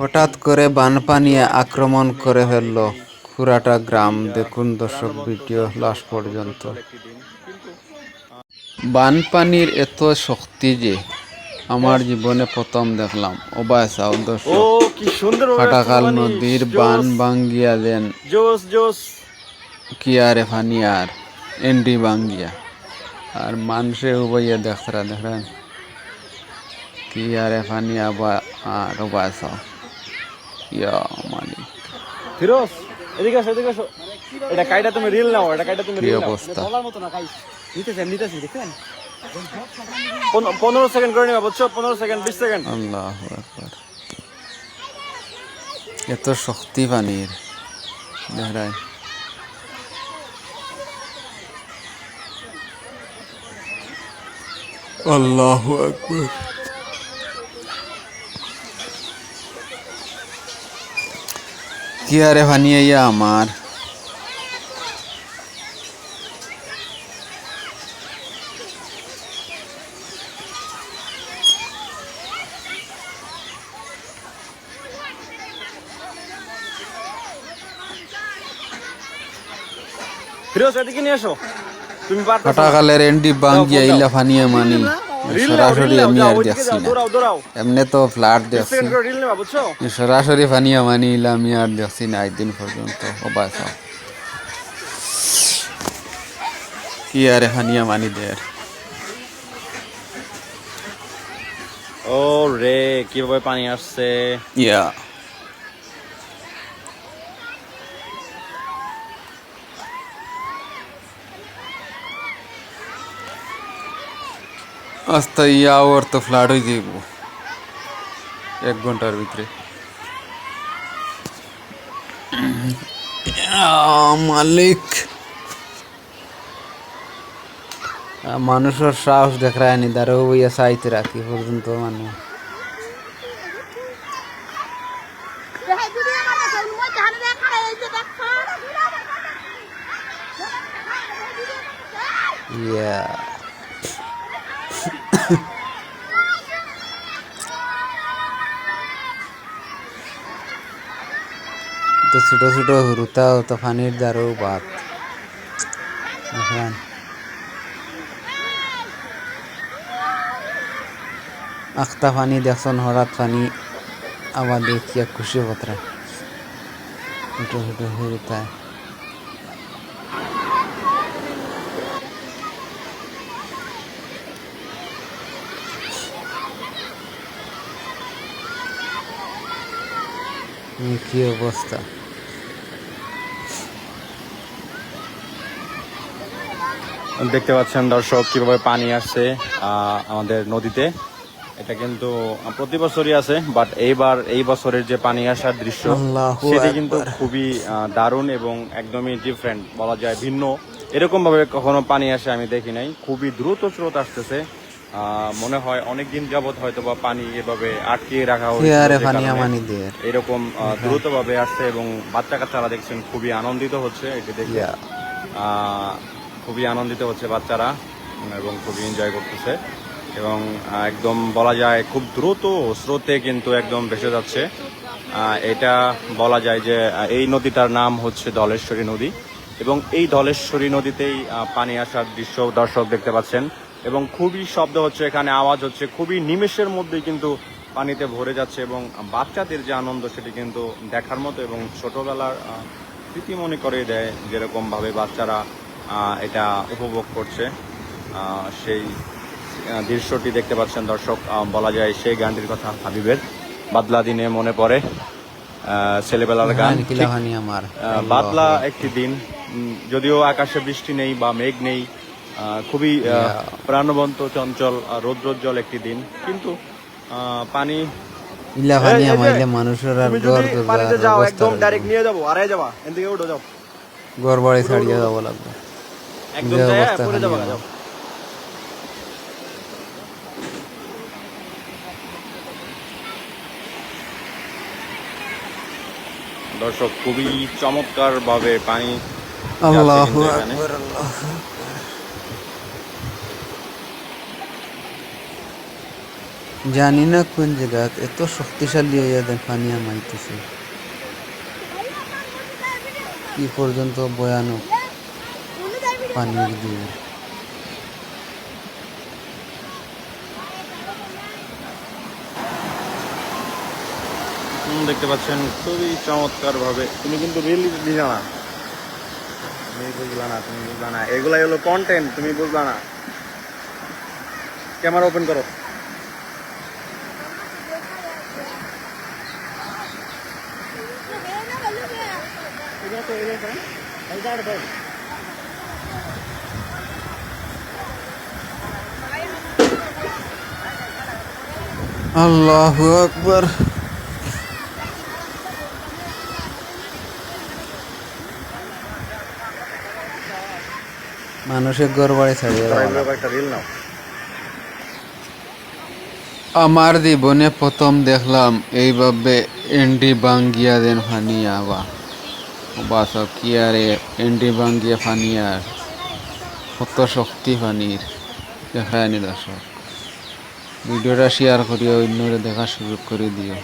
হঠাৎ করে বানপানি আক্রমণ করে ফেলল খুরাটা গ্রাম। দেখুন দর্শক ভিডিও লাস্ট পর্যন্ত। বানপানির এত শক্তি যে আমার জীবনে প্রথম দেখলাম। ওবায়সাও ও দর্শক কি ফাটাকাল নদীর বান বাঙ্গিয়া দেন। কিয়ারে ফানিয়ার এন্ডি বাঙ্গিয়া আর মানুষে উবাইয়া দেখরা দেখেন। কিয়ারে ফানিয়া বা আর ওবায়সাও। ইয়া মালিক। ফিরোজ এদিকে আসো এদিকে আসো। এটা কাইটা তুমি রিল নাও এটা কাইটা তুমি কি রিল নাও। অবস্থা? নিতেছেন নিতেছি দেখছেন? পন- পনেরো সেকেন্ড করে নেবা বুঝছ? পনেরো সেকেন্ড বিশ সেকেন্ড আল্লাহ একবার এত শক্তি পানির। আল্লাহ আকবর। কি আরে ভানিয়ে ইয়া আমার। ফিরোজ এদিকে নিয়ে এসো। তুমি পারতেছো না। ফাটাকালের এন্ডি বাঙ্গিয়া ইলা ফানিয়ে মানি। সরাসরি আমি আর দেখছি না। এমনি তো ফ্ল্যাট দেখছি। সরাসরি ফানিয়া মানি আমি আর দেখছি না একদিন পর্যন্ত। অবাস কি আরে হানিয়া মানি দের ও রে কীভাবে পানি আসছে? ইয়া। আস্তে ইয়া ওর তো ফ্ল্যাট হয়ে যাইব। এক ঘণ্টার ভিতরে। মালিক। মানুষের সাহস দেখ রায়নি দাঁড়ো বইয়া সাইতে রাখি পর্যন্ত মানে। ইয়া। তো ছোট ছোট হুরুতা তো পানির দ্বারও বাদ আখতা পানি দেখছেন হঠাৎ পানি আবার দেখিয়া খুশি পত্রা ছোট ছোট হুরুতা কি অবস্থা? দেখতে পাচ্ছেন দর্শক কীভাবে পানি আসছে আমাদের নদীতে। এটা কিন্তু প্রতি বছরই আছে বাট এইবার এই বছরের যে পানি আসার দৃশ্য সেটি কিন্তু খুবই দারুণ এবং একদমই ডিফারেন্ট বলা যায় ভিন্ন। এরকম ভাবে কখনো পানি আসে আমি দেখি নাই। খুবই দ্রুত স্রোত আসতেছে। মনে হয় অনেক দিন যাবত হয়তো বা পানি এভাবে আটকিয়ে রাখা কি হয়েছিল আরে যে পানি আমানি দের এরকম দ্রুত ভাবে আসছে এবং বাচ্চা কাচ্চারা দেখছেন খুবই আনন্দিত হচ্ছে এটি দেখে খুবই আনন্দিত হচ্ছে বাচ্চারা এবং খুবই এনজয় করতেছে। এবং একদম বলা যায় খুব দ্রুত স্রোতে কিন্তু একদম ভেসে যাচ্ছে। আহ, এটা বলা যায় যে এই নদীটার নাম হচ্ছে ধলেশ্বরী নদী। এবং এই ধলেশ্বরী নদীতেই পানি আসার দৃশ্য দর্শক দেখতে পাচ্ছেন। এবং খুবই শব্দ হচ্ছে এখানে আওয়াজ হচ্ছে খুবই নিমেষের মধ্যেই কিন্তু পানিতে ভরে যাচ্ছে এবং বাচ্চাদের যে আনন্দ সেটি কিন্তু দেখার মতো এবং ছোটবেলার স্মৃতি মনে করে দেয় যেরকমভাবে বাচ্চারা এটা উপভোগ করছে। সেই দৃশ্যটি দেখতে পাচ্ছেন দর্শক বলা যায় সেই গানটির কথা হাবিবের বাদলা দিনে মনে পড়ে। ছেলেবেলার গান বাদলা একটি দিন যদিও আকাশে বৃষ্টি নেই বা মেঘ নেই খুবই প্রাণবন্ত চঞ্চল রৌদ্রোজ্জ্বল একটি দিন। কিন্তু পানি মানুষের আর পানিতে যাও একদম ডাইরেক্ট নিয়ে যাব আড়াই যাবা উঠো যাও। ঘর বাড়ি ছাড়িয়ে যাব লাগবে। একদম পড়ে যাবা যাও। দর্শক খুবই চমৎকার ভাবে পানি আল্লাহু কিন্তু এখানে। আকবার আল্লাহ জানি না কোন জায়গা এত শক্তিশালী হইয়া দেন পানি আমাইতেছে। কি পর্যন্ত ভয়ানক পানির দিয়ে দেখতে পাচ্ছেন, খুবই চমৎকার ভাবে তুমি কিন্তু রিল দিলা না। তুমি বুঝলা না, তুমি বুঝলা না। এগুলাই হলো কন্টেন্ট তুমি বুঝলা না। ক্যামেরা ওপেন করো। আল্লাহু আকবার মানুষের ঘর বাড়ি ছাড়িয়ে আমার জীবনে প্রথম দেখলাম এইভাবে এন্ডি বাঙ্গিয়া দেন ফানিয়া বা। বাস কি আরে এন্ডি বাঙ্গিয়া ফানিয়ার কত শক্তি ফানির? দেখায় নি দর্শক। ভিডিওটা শেয়ার করিয়া অন্যরে দেখার সুযোগ করে দিও।